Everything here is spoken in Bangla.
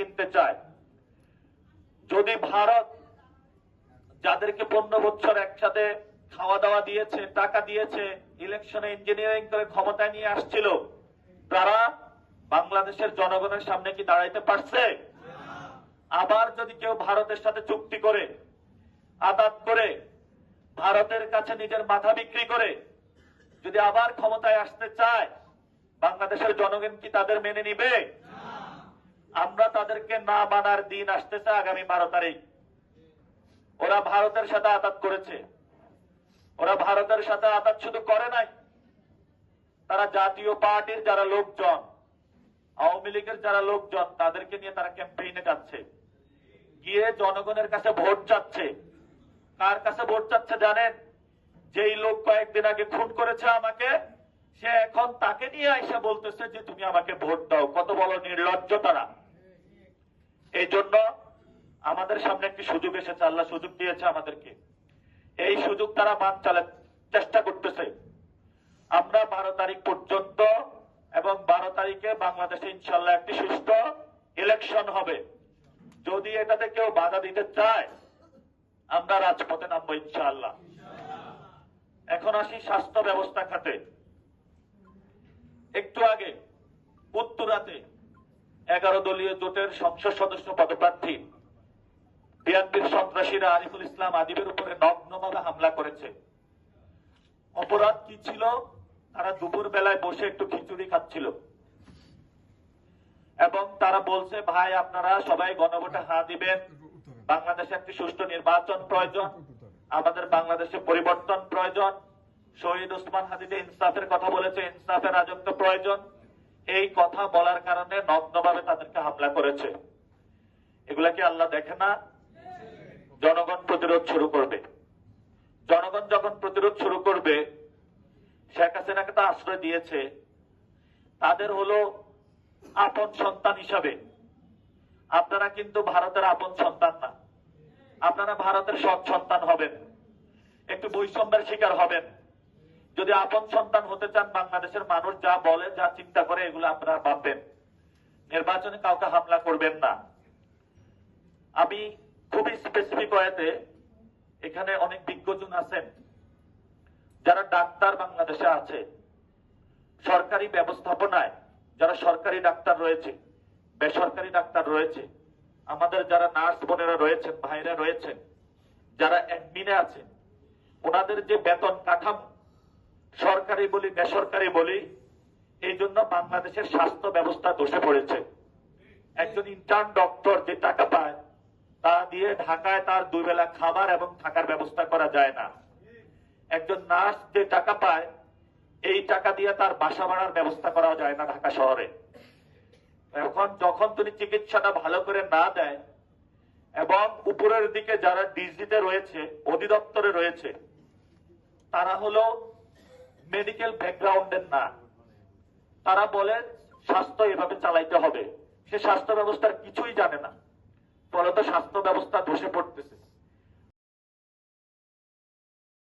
কিনতে চায়। যদি ভারত যাদেরকে পনেরো বছর একসাথে খাওয়া দাওয়া দিয়েছে, টাকা দিয়েছে ইলেকশনে ইঞ্জিনিয়ারিং করে ক্ষমতায় নিয়ে আসছিল, তারা বাংলাদেশের জনগণের সামনে কি দাঁড়াইতে পারছে? আবার যদি কেউ ভারতের সাথে চুক্তি করে, আদাত করে, ভারতের কাছে নিজের মাথা বিক্রি করে, যদি আবার ক্ষমতায় আসতে চায়, বাংলাদেশের জনগণ কি তাদের মেনে নিবে? আমরা তাদেরকে না মানার দিন আসতেছে আগামী বারো তারিখ। ওরা ভারতের সাথে আঘাত করেছে। ওরা ভারতের সাথে আঘাত শুধু করে নাই, তারা জাতীয় পার্টির যারা লোকজন, আওয়ামী লীগের যারা লোকজন, তাদেরকে নিয়ে তারা ক্যাম্পেইনে যাচ্ছে। গিয়ে জনগণের কাছে ভোট চাচ্ছে। কার কাছে ভোট চাচ্ছে জানেন? যেই লোক কয়েকদিন আগে খুন করেছে আমাকে, সে এখন তাকে নিয়ে আইসা বলতেছে যে, তুমি আমাকে ভোট দাও। কত বড় নির্লজ্জ তারা। এই জন্য আমাদের সামনে একটি সুযোগ এসেছে, আল্লাহ সুযোগ দিয়েছে আমাদেরকে। এই সুযোগ তারা মান চালা চেষ্টা করতেছে। আমরা বারো তারিখ পর্যন্ত এবং বারো তারিখে বাংলাদেশে ইনশাল্লাহ একটি সুস্থ ইলেকশন হবে। যদি এটাতে কেউ বাধা দিতে চায়, আমরা রাজপথে নামবো ইনশাআল্লাহ। এখন আসি স্বাস্থ্য ব্যবস্থা খাতে। একটু আগে উত্তরাতে এগারো দলীয় জোটের সংসদ সদস্য পদপ্রার্থী। বিএনপির সন্ত্রাসীরা আরিফুল ইসলাম আদিবের উপরে নগ্নভাবে হামলা করেছে। অপরাধ কি ছিল? তারা দুপুর বেলায় বসে একটু খিচুড়ি খাচ্ছিল। এবং তারা বলছে, ভাই, আপনারা সবাই গণভোটে হা দিবেন। বাংলাদেশে একটি সুষ্ঠু নির্বাচন প্রয়োজন। আমাদের বাংলাদেশে পরিবর্তন প্রয়োজন। শহীদ ওসমান হাদিদে ইনসাফের কথা বলেছে। ইনসাফের রাজত্ব প্রয়োজন। এই কথা বলার কারণে নগ্নভাবে তাদেরকে হামলা করেছে। এগুলা কি আল্লাহ দেখে না? জনগণ প্রতিরোধ শুরু করবে। জনগণ যখন প্রতিরোধ শুরু করবে, শেখ হাসিনাকে তো আশ্রয় দিয়েছে। তাদের হলো আপন সন্তান হিসাবে। আপনারা কিন্তু ভারতের আপন সন্তান না। আপনারা ভারতের সৎ সন্তান হবেন। একটু বৈষম্যের শিকার হবেন। যদি আপন সন্তান হতে চান বাংলাদেশের মানুষ যা বলে যা চিন্তা করে, এগুলো আপনারা ভাববেন। নির্বাচনে কাউকে হামলা করবেন না। আমি খুবই স্পেসিফিক ওয়েতে এখানে অনেক বিজ্ঞজন আছেন, যারা ডাক্তার বাংলাদেশে আছে। সরকারি ব্যবস্থাপনায় যারা সরকারি ডাক্তার রয়েছে, বেসরকারি ডাক্তার রয়েছে, আমাদের যারা নার্স বোনেরা রয়েছেন, ভাইরা রয়েছেন, যারা অ্যাডমিনে আছেন, ওনাদের যে বেতন কাঠামো সরকারি বলি, বেসরকারি বলি, এই জন্য বাংলাদেশের স্বাস্থ্য ব্যবস্থা ধসে পড়েছে। একজন ইন্টার্ন ডক্টর যে টাকা পায়, তা দিয়ে ঢাকায় তার দুই বেলা খাবার এবং থাকার ব্যবস্থা করা যায় না। একজন নার্স যে টাকা পায়, এই টাকা দিয়ে তার বাসা ভাড়ার ব্যবস্থা করা যায় না ঢাকা শহরে। এখন যখন তুমি চিকিৎসাটা ভালো করে না দেয়, এবং উপরের দিকে যারা ডিজিতে রয়েছে, অধিদপ্তরে রয়েছে, তারা হলো মেডিকেল ব্যাকগ্রাউন্ডের না। তারা বলে, স্বাস্থ্য এভাবে চালাইতে হবে। সে স্বাস্থ্য ব্যবস্থার কিছুই জানে না। ফলত স্বাস্থ্য ব্যবস্থা ধসে পড়তেছে।